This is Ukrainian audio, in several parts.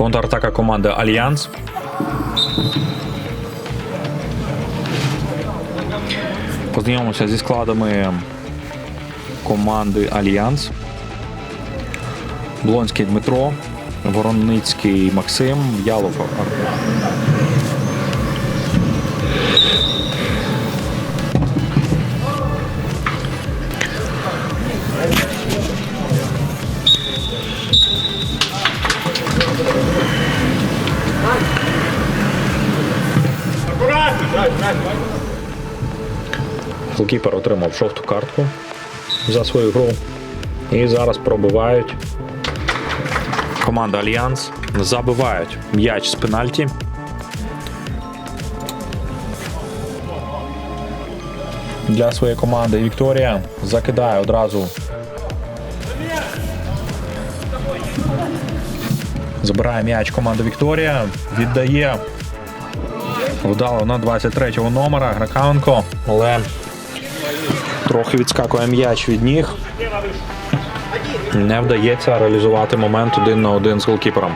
Контратака команди Альянс. Познайомимося зі складами команди Альянс. Блонський Дмитро, Вороницький Максим, Ялов. Голкіпер отримав жовту картку за свою гру. І зараз пробивають. Команда Альянс забивають м'яч з пенальті. Для своєї команди Вікторія закидає одразу. Забирає м'яч команда Вікторія. Віддає вдало на 23-го номера Гракавенко. Але трохи відскакує м'яч від ніг. Не вдається реалізувати момент один на один з голкіпером.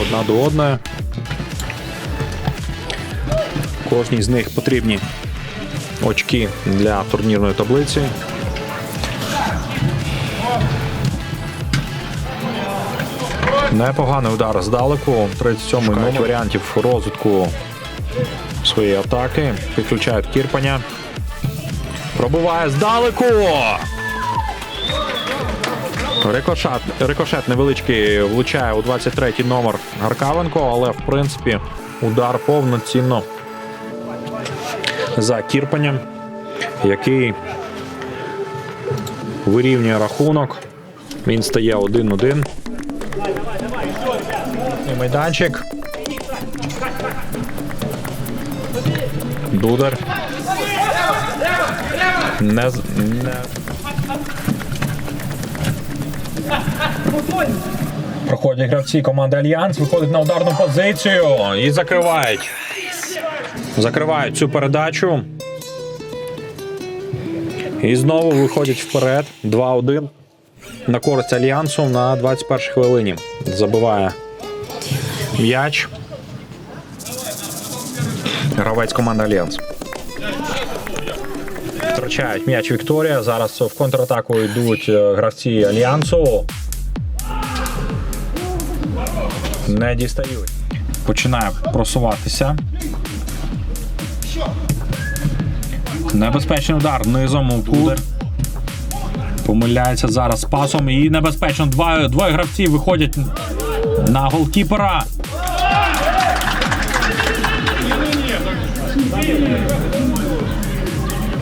Одна до одної. Кожній з них потрібні очки для турнірної таблиці. Непоганий удар здалеку. 37 номер варіантів розвитку своєї атаки. Підключають Кірпаня. Пробиває здалеку. Рикошет, рикошет невеличкий влучає у 23-й номер Гаркавенко, але в принципі удар повноцінно за Кірпанем, який вирівнює рахунок. Він стає 1-1. І Майданчик. Дудар. Не, не. Проходять гравці команди Альянс, виходить на ударну позицію і закривають. Закривають цю передачу. І знову виходять вперед. 2-1 на користь Альянсу на 21 хвилині. Забиває м'яч. Гравець команди Альянс. Втрачають м'яч Вікторія. Зараз в контратаку йдуть е, гравці Альянсу. Не дістають. Починає просуватися. Небезпечний удар низом у кут. Помиляється зараз пасом. І небезпечно. Два, двоє гравців виходять на голкіпера.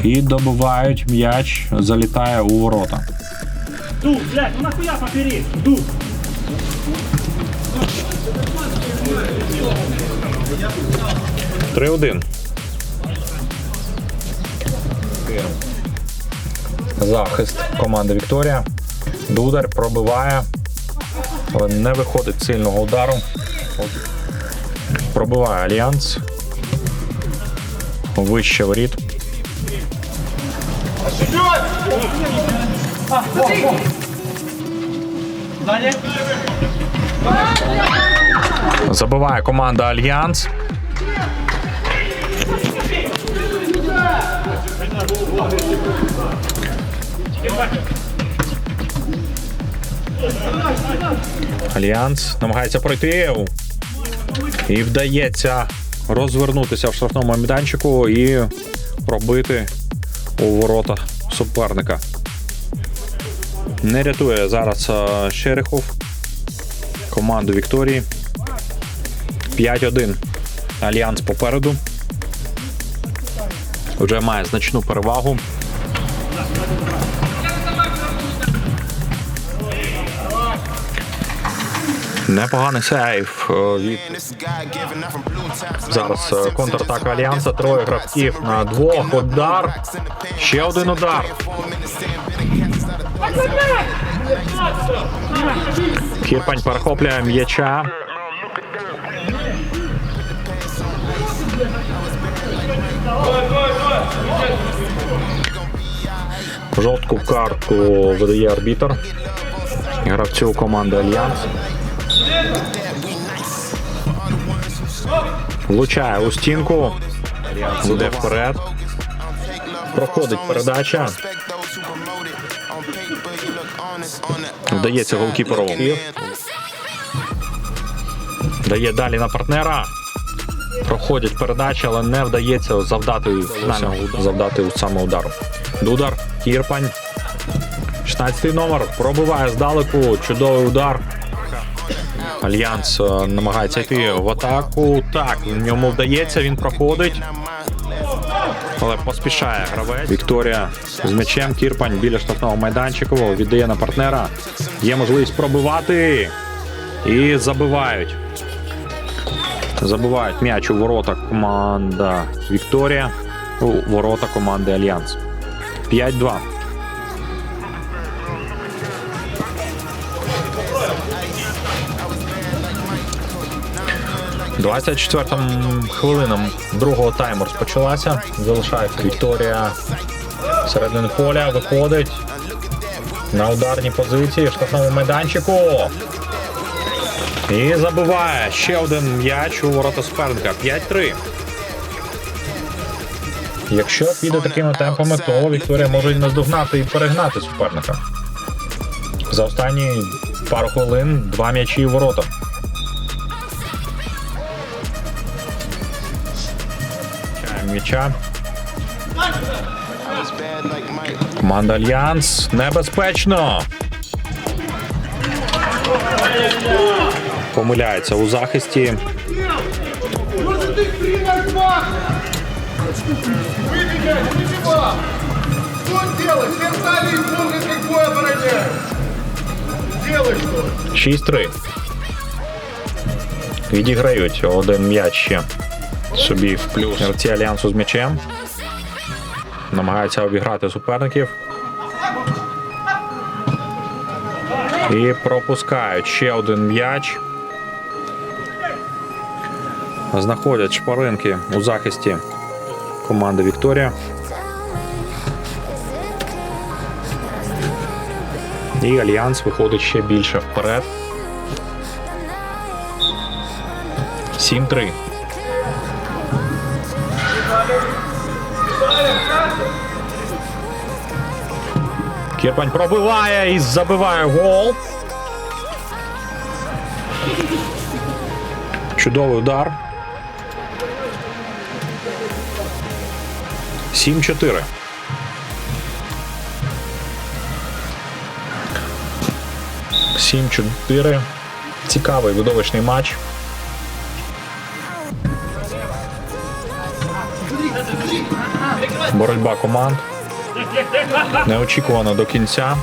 І добивають м'яч, залітає у ворота. Дух, блядь, ну нахуя поперек? Дух. Три один. Захист команди Вікторія. Дудар пробиває, але не виходить сильного удару. Пробиває Альянс. Вище воріт. Забиває команда Альянс. Альянс намагається пройти. І вдається розвернутися в штрафному майданчику і пробити у ворота суперника. Не рятує зараз е, Шерехов команду Вікторії. 5-1. Альянс попереду. Вже має значну перевагу. Непоганий сейф е, від зараз е, контратака Альянса. Троє гравців на двох удар. Ще один удар. Кірпань перехоплює м'яча. Жовтку картку видає арбітр. Гравцю команди Альянс. Влучає у стінку. Іде вперед. Проходить передача. Вдається голкіперу. Дає далі на партнера. Проходять передачі, але не вдається завдати завдати саме удару. Дудар, Кірпань. 16 номер пробиває здалеку. Чудовий удар. Альянс е, намагається йти в атаку. Так, в ньому вдається, він проходить. Але поспішає гравець. Вікторія з м'ячем. Кірпань біля штрафного майданчику. Віддає на партнера. Є можливість пробивати. І забивають. Забивають м'яч у ворота команда Вікторія. У ворота команди Альянс. 5-2. Двадцять четвертим хвилинам другого тайму розпочалася. Залишається Вікторія середини поля. Виходить на ударній позиції штрафному майданчику. І забиває ще один м'яч у ворота суперника. 5-3. Якщо піде такими темпами, то Вікторія може і наздогнати і перегнати суперника. За останні пару хвилин два м'ячі у ворота. М'яча. Команда Альянс небезпечно. Помиляється у захисті. Что! 6-3. Відіграють один м'яч ще собі в плюс. Гравці альянсу з м'ячем. Намагаються обіграти суперників. І пропускають ще один м'яч. Знаходять шпаринки у захисті команди Вікторія. І Альянс виходить ще більше вперед. 7-3. Кірпань пробиває і забиває гол. Чудовий удар. 7-4. Сім чотири. Цікавий видовищний матч. Боротьба команд. Неочікувано до кінця.